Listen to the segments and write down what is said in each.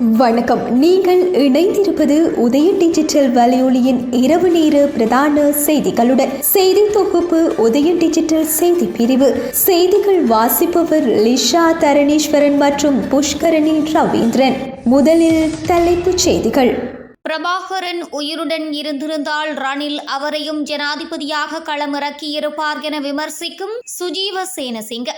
வணக்கம். நீங்கள் இணைந்திருப்பது உதய டிஜிட்டல் வலையொலியின் இரவு நேர பிரதான செய்திகளுடன் செய்தி தொகுப்பு உதய டிஜிட்டல் செய்தி பிரிவு. செய்திகள் வாசிப்பவர் லிஷா தரணீஸ்வரன் மற்றும் புஷ்கரணி ரவீந்திரன். முதலில் தலைப்புச் செய்திகள். பிரபாகரன் உயிருடன் இருந்திருந்தால் ரணில் அவரையும் ஜனாதிபதியாக களமிறக்கியிருப்பார் என விமர்சிக்கும் சுஜீவ சேனசிங்க.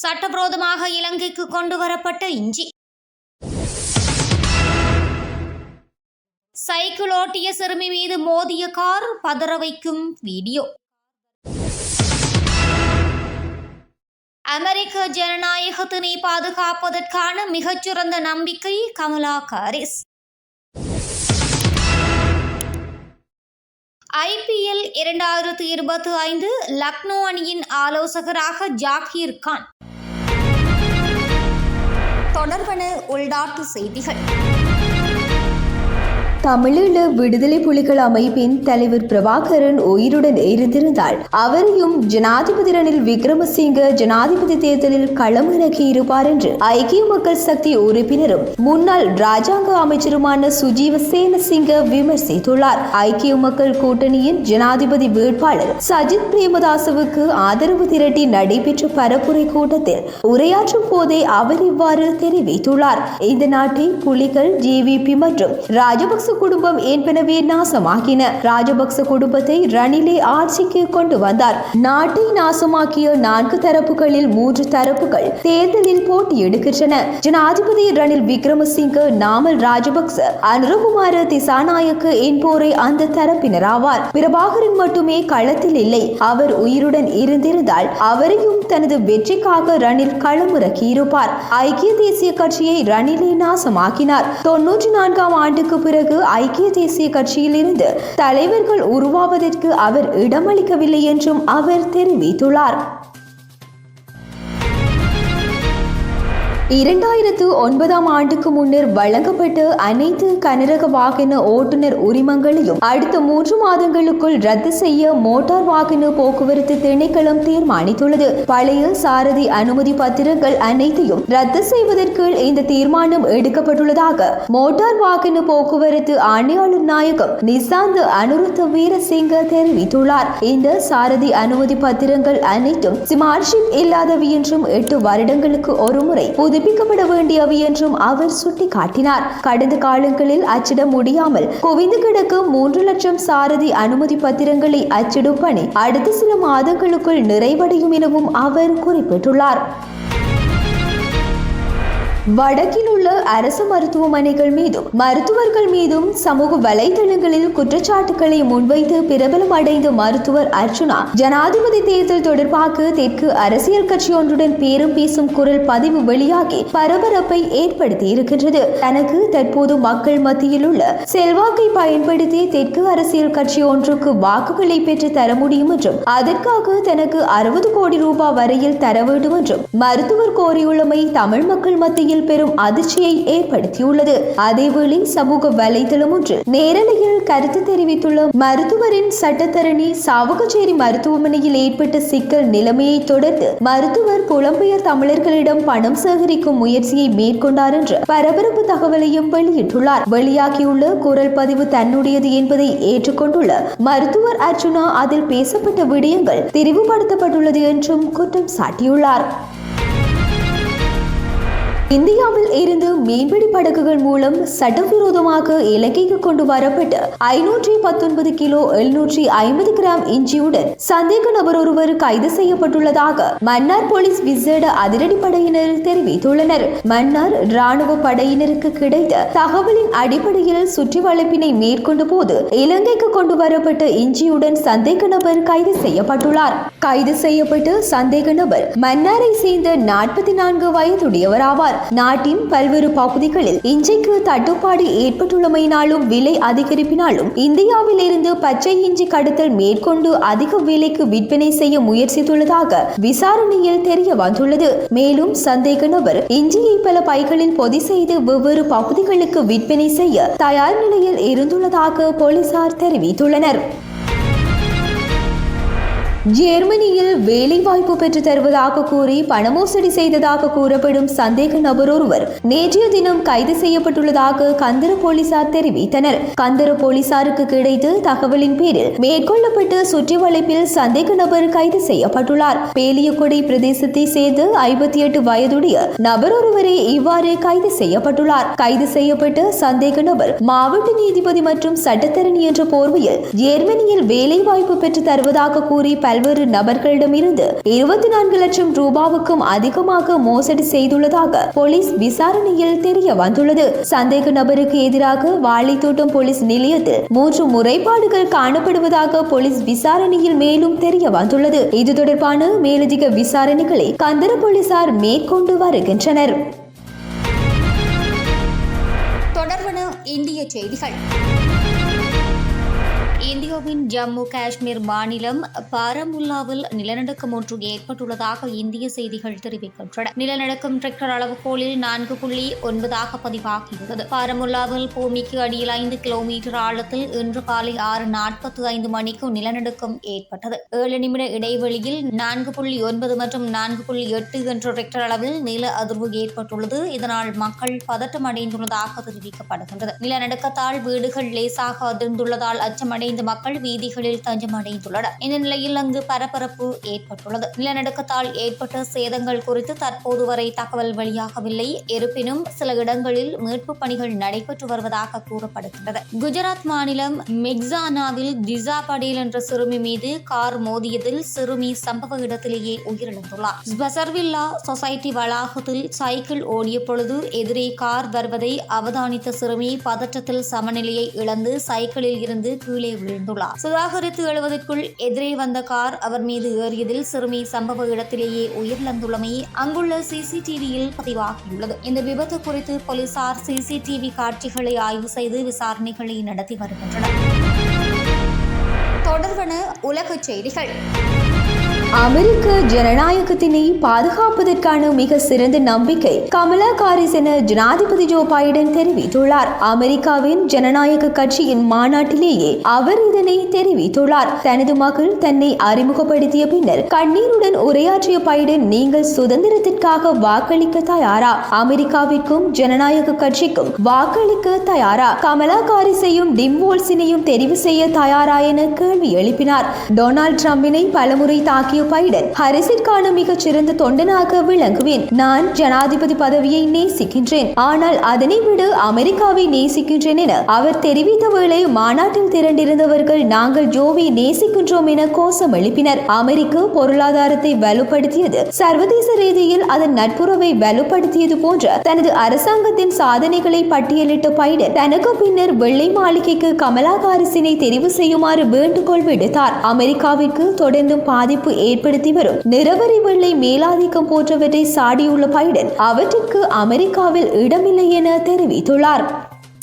சட்டவிரோதமாக இலங்கைக்கு கொண்டு வரப்பட்ட இஞ்சி. சைக்கிள் ஓட்டிய சிறுமி மீது மோதிய கார் பதற வைக்கும் வீடியோ. அமெரிக்க ஜனநாயகத்தினை பாதுகாப்பதற்கான மிகச்சிறந்த நம்பிக்கை கமலா காரிஸ். ஐபிஎல் இரண்டாயிரத்து இருபத்தி ஐந்து லக்னோ அணியின் ஆலோசகராக ஜாகீர் கான். தொடர்பன உள்நாட்டு செய்திகள். தமிழீழ விடுதலை புலிகள் அமைப்பின் தலைவர் பிரபாகரன் உயிருடன் இருந்திருந்தால் அவரையும் ஜனாதிபதி ரணில் விக்ரமசிங்க ஜனாதிபதி தேர்தலில் களமிறக்கி இருப்பார் என்று ஐக்கிய மக்கள் சக்தி உறுப்பினரும் முன்னாள் ராஜாங்க அமைச்சருமான சுஜீவ சேனசிங்க விமர்சித்துள்ளார். ஐக்கிய மக்கள் கூட்டணியின் ஜனாதிபதி வேட்பாளர் சஜித் பிரேமதாசவுக்கு ஆதரவு திரட்டி நடைபெற்ற பரப்புரை கூட்டத்தில் உரையாற்றும் போதே அவர் இவ்வாறு தெரிவித்துள்ளார். இந்த நாட்டை புலிகள் ஜேவிபி மற்றும் ராஜபக்ச குடும்பம் என்பனவே நாசமாகின. ராஜபக்ச குடும்பத்தை ரணிலே ஆட்சிக்கு கொண்டு வந்தார். நாட்டை நாசமாக்கிய நான்கு தரப்புகளில் மூன்று தரப்புகள் தேர்தலில் போட்டியிடுகின்றன ஜனாதிபதி ரணில் விக்ரமசிங்க நாமல் ராஜபக்ச அனுரகுமார திசாநாயக்க என்போரை அந்த தரப்பினராவார். பிரபாகரன் மட்டுமே களத்தில் இல்லை. அவர் உயிருடன் இருந்திருந்தால் அவரையும் தனது வெற்றிக்காக ரணில் களமிறக்கியிருப்பார். ஐக்கிய தேசிய கட்சியை ரணிலே நாசமாக்கினார். தொன்னூற்றி நான்காம் ஆண்டுக்கு பிறகு ஐக்கிய தேசிய கட்சியிலிருந்து தலைவர்கள் உருவாவதற்கு அவர் இடமளிக்கவில்லை என்றும் அவர் தெரிவித்துள்ளார். இரண்டாயிரத்து ஒன்பதாம் ஆண்டுக்கு முன்னர் வழங்கப்பட்ட அனைத்து கனரக வாகன ஓட்டுநர் உரிமங்களையும் அடுத்த மூன்று மாதங்களுக்குள் ரத்து செய்ய மோட்டார் வாகன போக்குவரத்து திணைக்களம் தீர்மானித்துள்ளது. பழைய சாரதி அனுமதி பத்திரங்கள் அனைத்தையும் ரத்து செய்வதற்கு இந்த தீர்மானம் எடுக்கப்பட்டுள்ளதாக மோட்டார் வாகன போக்குவரத்து ஆணையாளர் நாயகம் நிசாந்த் அனுருத்த வீரசிங்க தெரிவித்துள்ளார். இந்த சாரதி அனுமதி பத்திரங்கள் அனைத்தும் ஸ்மார்ட்ஷிப் இல்லாதவை என்றும் எட்டு வருடங்களுக்கு ஒருமுறை புதுப்பிக்கப்பட வேண்டியவை என்றும் அவர் சுட்டிக்காட்டினார். கடந்த காலங்களில் அச்சிட முடியாமல் குவிந்து கிடக்கும் மூன்று லட்சம் சாரதி அனுமதி பத்திரங்களை அச்சிடும் பணி அடுத்த சில மாதங்களுக்குள் நிறைவடையும் எனவும் அவர் குறிப்பிட்டுள்ளார். வடக்கில் உள்ள அரசு மருத்துவமனைகள் மீதும் மருத்துவர்கள் மீதும் சமூக வலைதளங்களில் குற்றச்சாட்டுகளை முன்வைத்து பிரபலம் அடைந்த மருத்துவர் அர்ஜுனா ஜனாதிபதி தேர்தல் தொடர்பாக தெற்கு அரசியல் கட்சி ஒன்றுடன் பேரும் பேசும் குரல் பதிவு வெளியாகி பரபரப்பை ஏற்படுத்தி இருக்கின்றது தனக்கு தற்போது மக்கள் மத்தியில் உள்ள செல்வாக்கை பயன்படுத்தி தெற்கு அரசியல் கட்சி ஒன்றுக்கு வாக்குகளை பெற்று தர முடியும் என்றும் அதற்காக தனக்கு அறுபது கோடி ரூபாய் வரையில் தர வேண்டும் என்றும் மருத்துவர் கோரியுள்ளமை தமிழ் மக்கள் மத்தியில் பெரும் அதிர்ச்சியை ஏற்படுத்தியுள்ளது. அதேவேளை சமூக வலைதளம் ஒன்று நேரலையில் கருத்து தெரிவித்துள்ள மருத்துவரின் சட்டத்தரணி சாவகச்சேரி மருத்துவமனையில் ஏற்பட்ட சிக்கல் நிலைமையை தொடர்ந்து மருத்துவர் புலம்பெயர் தமிழர்களிடம் பணம் சேகரிக்கும் முயற்சியை மேற்கொண்டார் என்ற பரபரப்பு தகவலையும் வெளியிட்டுள்ளார். வெளியாகியுள்ள குரல் பதிவு தன்னுடையது என்பதை ஏற்றுக்கொண்டுள்ள மருத்துவர் அர்ஜுனா அதில் பேசப்பட்ட விடயங்கள் தெரிவுபடுத்தப்பட்டுள்ளது என்றும் குற்றம் சாட்டியுள்ளார். இந்தியாவில் இருந்து மீன்பிடி படகுகள் மூலம் சட்டவிரோதமாக இலங்கைக்கு கொண்டு வரப்பட்ட ஐநூற்றி பத்தொன்பது கிலோ எழுநூற்றி ஐம்பது கிராம் இஞ்சியுடன் சந்தேக நபர் ஒருவர் கைது செய்யப்பட்டுள்ளதாக மன்னார் போலீஸ் விசேட அதிரடிப்படையினர் தெரிவித்துள்ளனர். மன்னார் ராணுவ படையினருக்கு கிடைத்த தகவலின் அடிப்படையில் சுற்றி வளைப்பினை மேற்கொண்ட போது இலங்கைக்கு கொண்டு வரப்பட்ட இஞ்சியுடன் சந்தேக நபர் கைது செய்யப்பட்டுள்ளார். கைது செய்யப்பட்டு சந்தேக நபர் மன்னாரை சேர்ந்த நாற்பத்தி நான்கு வயதுடையவர் ஆவார் நாட்டின் பல்வேறு பகுதிகளில் இஞ்சிக்கு தட்டுப்பாடு ஏற்பட்டுள்ளமையினாலும் விலை அதிகரிப்பினாலும் இந்தியாவில் இருந்து பச்சை இஞ்சி கடத்தல் மேற்கொண்டு அதிக விலைக்கு விற்பனை செய்ய முயற்சித்துள்ளதாக விசாரணையில் தெரிய வந்துள்ளது. மேலும் சந்தேக நபர் இஞ்சியை பல பைகளில் பொதி செய்து வெவ்வேறு பகுதிகளுக்கு விற்பனை செய்ய தயார் நிலையில் இருந்துள்ளதாக போலீசார் தெரிவித்துள்ளனர். ஜெர்மனியில் வேலைவாய்ப்பு பெற்று தருவதாக கூறி பணமோசடி செய்ததாக கூறப்படும் சந்தேக நபர் ஒருவர் நேற்றைய தினம் கைது செய்யப்பட்டுள்ளதாக கந்தர போலீசார் தெரிவித்தனர். கந்தர போலீசாருக்கு கிடைத்த தகவலின் பேரில் மேற்கொள்ளப்பட்ட சுற்றி வளைப்பில் சந்தேக நபர் கைது செய்யப்பட்டுள்ளார். பேலியக்கொடை பிரதேசத்தை சேர்ந்த ஐம்பத்தி எட்டு வயதுடைய நபர் ஒருவரை இவ்வாறு கைது செய்யப்பட்டுள்ளார். கைது செய்யப்பட்ட சந்தேக நபர் மாவட்ட நீதிபதி மற்றும் சட்டத்தரணி என்ற போர்வையில் ஜெர்மனியில் வேலைவாய்ப்பு பெற்று தருவதாக கூறி பல பல்வேறு நபர்களிடமிருந்து இருபத்தி நான்கு லட்சம் ரூபாவுக்கும் அதிகமாக மோசடி செய்துள்ளதாக போலீஸ் விசாரணையில் தெரிய வந்துள்ளது. சந்தேக நபருக்கு எதிராக வாழைத்தோட்டம் போலீஸ் நிலையத்தில் மூன்று முறைப்பாடுகள் காணப்படுவதாக போலீஸ் விசாரணையில் மேலும் தெரிய வந்துள்ளது. இது தொடர்பான மேலதிக விசாரணைகளை கந்தர போலீசார் மேற்கொண்டு வருகின்றனர். தொடர்பான இந்திய செய்திகள். இந்தியாவின் ஜம்மு காஷ்மீர் மாநிலம் பாரமுல்லாவில் நிலநடுக்கம் ஒன்று ஏற்பட்டுள்ளதாக இந்திய செய்திகள் தெரிவிக்கின்றன. நிலநடுக்கம் ரெக்டர் அளவுகோலில் நான்கு புள்ளி ஒன்பதாக பதிவாகியுள்ளது. பாரமுல்லாவில் பூமிக்கு அடியில் ஐந்து கிலோமீட்டர் ஆழத்தில் இன்று காலை ஆறு நாற்பத்தி ஐந்து மணிக்கு நிலநடுக்கம் ஏற்பட்டது. ஏழு நிமிட இடைவெளியில் நான்கு புள்ளி ஒன்பது மற்றும் நான்கு புள்ளி எட்டு என்ற ரெக்டர் அளவில் நில அதிர்வு ஏற்பட்டுள்ளது. இதனால் மக்கள் பதட்டம் அடைந்துள்ளதாக தெரிவிக்கப்படுகின்றது. நிலநடுக்கத்தால் வீடுகள் லேசாக அதிர்ந்துள்ளதால் அச்சமடை அச்சமடைந்த மக்கள் வீதிகளில் தஞ்சமடைந்துள்ளனர் இந்த நிலையில் அங்கு பரபரப்பு ஏற்பட்டுள்ளது. நிலநடுக்கத்தால் ஏற்பட்ட சேதங்கள் குறித்து தற்போது வரை தகவல் வெளியாகவில்லை. இருப்பினும் சில இடங்களில் மீட்பு பணிகள் நடைபெற்று வருவதாக கூறப்படுகின்றது. குஜராத் மாநிலம் மெக்சானாவில் திசா படேல் என்ற சிறுமி மீது கார் மோதியதில் சிறுமி சம்பவ இடத்திலேயே உயிரிழந்துள்ளார். பசர்வில்லா சொசைட்டி வளாகத்தில் சைக்கிள் ஓடிய பொழுது எதிரே கார் வருவதை அவதானித்த சிறுமி பதற்றத்தில் சமநிலையை இழந்து சைக்கிளில் இருந்து கீழே விழுந்துள்ளார். சுதாகரித்து எழுவதற்குள் எதிரே வந்த கார் அவர் மீது ஏறியதில் சிறுமி சம்பவ இடத்திலேயே உயிரிழந்துள்ளமை அங்குள்ள சிசிடிவியில் பதிவாகியுள்ளது. இந்த விபத்து குறித்து போலீசார் சிசிடிவி காட்சிகளை ஆய்வு செய்து விசாரணைகளை நடத்தி வருகின்றனர். தொடர்வன உலகச் செய்திகள். அமெரிக்க ஜனநாயகத்தினை பாதுகாப்பதற்கான மிக சிறந்த நம்பிக்கை கமலா காரிஸ் என ஜனாதிபதி ஜோ பைடன் தெரிவித்துள்ளார். அமெரிக்காவின் ஜனநாயக கட்சியின் மாநாட்டிலேயே அவர் இதனை தெரிவித்துள்ளார். தனது மகள் தன்னை அறிமுகப்படுத்திய பின்னர் கண்ணீருடன் உரையாற்றிய பைடன் நீங்கள் சுதந்திரத்திற்காக வாக்களிக்க தயாரா? அமெரிக்காவிற்கும் ஜனநாயக கட்சிக்கும் வாக்களிக்க தயாரா? கமலா காரிஸையும் டிம்வோல்ஸினையும் தெரிவு செய்ய தயாரா? என கேள்வி எழுப்பினார். டொனால்ட் ட்ரம்பினை பலமுறை தாக்கி பைடன் ஹரிசிற்கான மிகச் சிறந்த தொண்டனாக விளங்குவேன். நான் ஜனாதிபதி பதவியை நேசிக்கின்றேன். ஆனால் அதனை விட அமெரிக்காவை நேசிக்கின்றேன் என அவர் தெரிவித்த வேளை மாநாட்டில் திரண்டிருந்தவர்கள் நாங்கள் ஜோவை நேசிக்கின்றோம் என கோஷம் எழுப்பினர். அமெரிக்க பொருளாதாரத்தை வலுப்படுத்தியது சர்வதேச ரீதியில் அதன் நட்புறவை வலுப்படுத்தியது போன்ற தனது அரசாங்கத்தின் சாதனைகளை பட்டியலிட்ட பைடன் தனக்கு பின்னர் வெள்ளை மாளிகைக்கு கமலா ஹாரிஸினை தெரிவு செய்யுமாறு வேண்டுகோள் விடுத்தார். அமெரிக்காவிற்கு தொடர்ந்தும் பாதிப்பு ஏற்படுத்தி வரும். நிறவரி வெள்ளை மேலாதிக்கம் போன்றவற்றை சாடியுள்ள பைடன் அவற்றுக்கு அமெரிக்காவில் இடமில்லை என தெரிவித்துள்ளார்.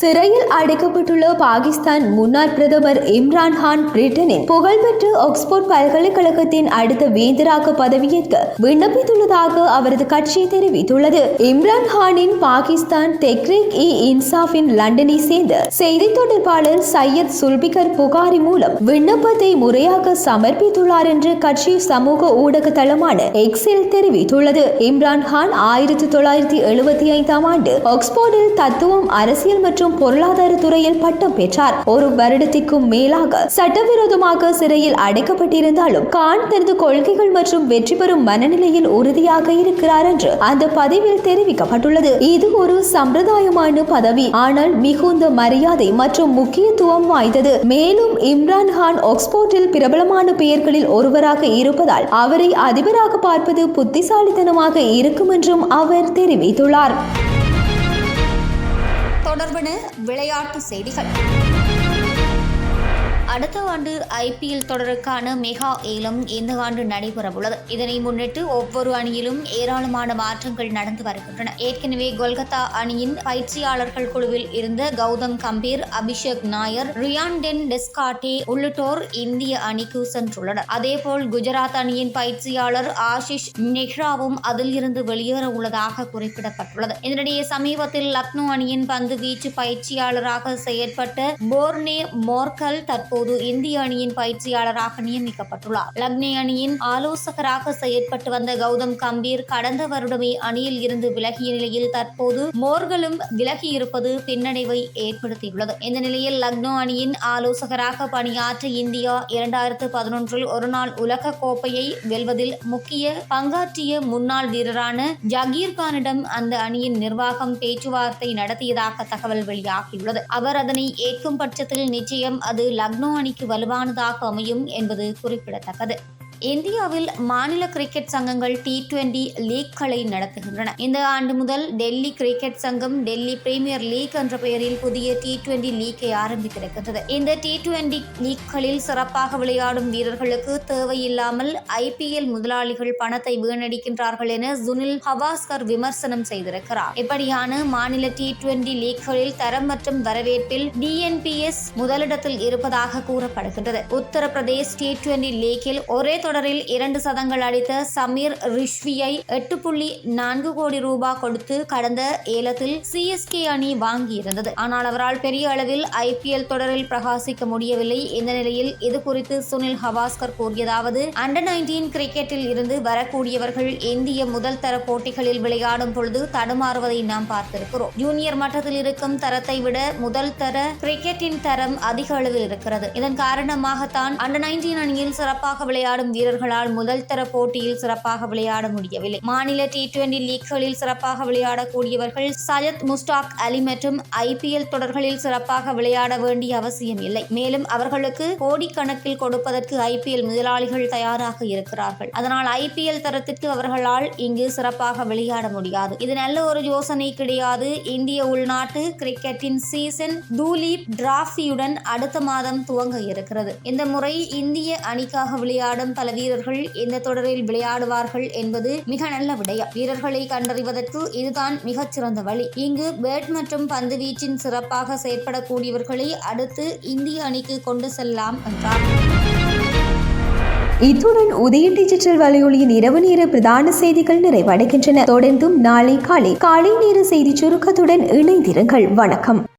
சிறையில் அடைக்கப்பட்டுள்ள பாகிஸ்தான் முன்னாள் பிரதமர் இம்ரான் கான் பிரிட்டனின் புகழ்பெற்ற ஆக்ஸ்போர்ட் பல்கலைக்கழகத்தின் அடுத்த வேந்தராக பதவியேற்க விண்ணப்பித்துள்ளதாக அவரது கட்சி தெரிவித்துள்ளது. இம்ரான் கானின் பாகிஸ்தான் தெக்ரிக் இ இன்சாஃபின் லண்டனை சேர்ந்த செய்தி தொடர்பாளர் சையத் சுல்பிகர் புகாரி மூலம் விண்ணப்பத்தை முறையாக சமர்ப்பித்துள்ளார் என்று கட்சி சமூக ஊடக தளமான எக்ஸில் தெரிவித்துள்ளது. இம்ரான் கான் ஆயிரத்தி தொள்ளாயிரத்தி எழுபத்தி ஐந்தாம் ஆண்டு ஆக்ஸ்போர்டில் தத்துவம் அரசியல் மற்றும் பொருளாதார துறையில் பட்டம் பெற்றார். ஒரு வருடத்திற்கும் மேலாக சட்டவிரோதமாக சிறையில் அடைக்கப்பட்டிருந்தாலும் கான் தனது கொள்கைகள் மற்றும் வெற்றி பெறும் மனநிலையில் உறுதியாக இருக்கிறார் என்று அந்த பதிவில் தெரிவிக்கப்பட்டுள்ளது. இது ஒரு சம்பிரதாயமான பதவி ஆனால் மிகுந்த மரியாதை மற்றும் முக்கியத்துவம் வாய்ந்தது. மேலும் இம்ரான் கான் ஆக்ஸ்போர்ட்டில் பிரபலமான பெயர்களில் ஒருவராக இருப்பதால் அவரை அதிபராக பார்ப்பது புத்திசாலித்தனமாக இருக்கும் என்றும் அவர் தெரிவித்துள்ளார். தொடர்பன விளையாட்டு செய்திகள். அடுத்த ஆண்டு ஐபிஎல் தொடருக்கான மெகா ஏலம் இந்த ஆண்டு நடைபெறவுள்ளது. இதனை முன்னிட்டு ஒவ்வொரு அணியிலும் ஏராளமான மாற்றங்கள் நடந்து வருகின்றன. ஏற்கனவே கொல்கத்தா அணியின் பயிற்சியாளர்கள் குழுவில் இருந்த Gautam Gambhir Abhishek Nayar Ryan ten Doeschate உள்ளிட்டோர் இந்திய அணிக்கு சென்றுள்ளனர். அதேபோல் குஜராத் அணியின் பயிற்சியாளர் ஆஷிஷ் நெஹ்ராவும் அதில் இருந்து வெளியேற உள்ளதாக குறிப்பிடப்பட்டுள்ளது. இதனிடையே சமீபத்தில் லக்னோ அணியின் பந்து வீச்சு பயிற்சியாளராக செயற்பட்ட போர்னே மோர்கல் தற்போது தற்போது இந்திய அணியின் பயிற்சியாளராக நியமிக்கப்பட்டுள்ளார். லக்னே அணியின் ஆலோசகராக செயற்பட்டு வந்த கௌதம் கம்பீர் கடந்த வருடமே அணியில் இருந்து விலகிய நிலையில் தற்போது மோர்களும் விலகியிருப்பது பின்னடைவை ஏற்படுத்தியுள்ளது. இந்த நிலையில் லக்னோ அணியின் ஆலோசகராக பணியாற்ற இந்தியா இரண்டாயிரத்து பதினொன்றில் ஒருநாள் உலக கோப்பையை வெல்வதில் முக்கிய பங்காற்றிய முன்னாள் வீரரான ஜகீர் கானிடம் அந்த அணியின் நிர்வாகம் பேச்சுவார்த்தை நடத்தியதாக தகவல் வெளியாகியுள்ளது. அவர் அதனை ஏற்கும் பட்சத்தில் நிச்சயம் அது லக்னோ அணிக்கு வலுவானதாக அமையும் என்பது குறிப்பிடத்தக்கது. இந்தியாவில் மாநில கிரிக்கெட் சங்கங்கள் டி டுவெண்டி லீக்களை நடத்துகின்றன. இந்த ஆண்டு முதல் டெல்லி கிரிக்கெட் சங்கம் டெல்லி பிரீமியர் லீக் என்ற பெயரில் புதிய டி டுவெண்டி லீக்கை ஆரம்பித்திருக்கிறது இந்த டி டுவெண்டி லீக்களில் சிறப்பாக விளையாடும் வீரர்களுக்கு தேவையில்லாமல் ஐபிஎல் முதலாளிகள் பணத்தை வீணடிக்கின்றார்கள் என சுனில் ஹவாஸ்கர் விமர்சனம் செய்திருக்கிறார். இப்படியான மாநில டி டுவெண்டி லீக்களில் தரம் மற்றும் வரவேற்பில் டிஎன்பிஎஸ் முதலிடத்தில் இருப்பதாக கூறப்படுகின்றது. உத்தரப்பிரதேஷ் டி டுவெண்டி லீக்கில் ஒரே தொடரில் இரண்டு சதங்கள் அடித்த சமீர் ரிஷ்வியை எட்டு புள்ளி நான்கு கோடி ரூபாய் கொடுத்து கடந்த ஏலத்தில் சிஎஸ்கே அணி வாங்கியிருந்தது. ஆனால் அவரால் பெரிய அளவில் ஐபிஎல் தொடரில் பிரகாசிக்க முடியவில்லை. இந்த நிலையில் இது குறித்து சுனில் ஹவாஸ்கர் கூறியதாவது அண்டர் நைன்டீன் கிரிக்கெட்டில் இருந்து வரக்கூடியவர்கள் இந்திய முதல் தர போட்டிகளில் விளையாடும் பொழுது தடுமாறுவதை நாம் பார்த்திருக்கிறோம். ஜூனியர் மட்டத்தில் இருக்கும் தரத்தை விட முதல் தர கிரிக்கெட்டின் தரம் அதிக அளவில் இருக்கிறது. இதன் காரணமாகத்தான் அண்டர் நைன்டீன் அணியில் சிறப்பாக விளையாடும் வீரர்களால் முதல் தர போட்டியில் சிறப்பாக விளையாட முடியவில்லை. மாநில டி டுவெண்டி லீக்களில் சிறப்பாக விளையாடக்கூடியவர்கள் சஜத் முஸ்டாக் அலி மற்றும் ஐபிஎல் தொடர்களில் சிறப்பாக விளையாட வேண்டிய அவசியம் இல்லை. மேலும் அவர்களுக்கு கோடிக்கணக்கில் கொடுப்பதற்கு ஐபிஎல் முதலாளிகள் தயாராக இருக்கிறார்கள். அதனால் ஐபிஎல் தரத்திற்கு அவர்களால் இங்கு சிறப்பாக விளையாட முடியாது. இது நல்ல ஒரு யோசனை கிடையாது. இந்திய உள்நாட்டு கிரிக்கெட்டின் சீசன் தூலீப் டிராஃபியுடன் அடுத்த மாதம் துவங்க இருக்கிறது. இந்த முறை இந்திய அணிக்காக விளையாடும் பல வீரர்கள் இந்த தொடரில் விளையாடுவார்கள் என்பது மிக நல்ல விடயம். வீரர்களை கண்டறிவதற்கு இதுதான் மிகச்சிறந்த வழி. இங்கு பேட் மற்றும் பந்து வீச்சின் சிறப்பாக செயற்படக்கூடியவர்களை அடுத்து இந்திய அணிக்கு கொண்டு செல்லலாம் என்றார். இத்துடன் உதய டிஜிட்டல் வலையொலியின் இரவு நேர பிரதான செய்திகள் நிறைவடைகின்றன. தொடர்ந்தும் நாளை காலை காலை நேர செய்தி சுருக்கத்துடன் இணைந்திருங்கள். வணக்கம்.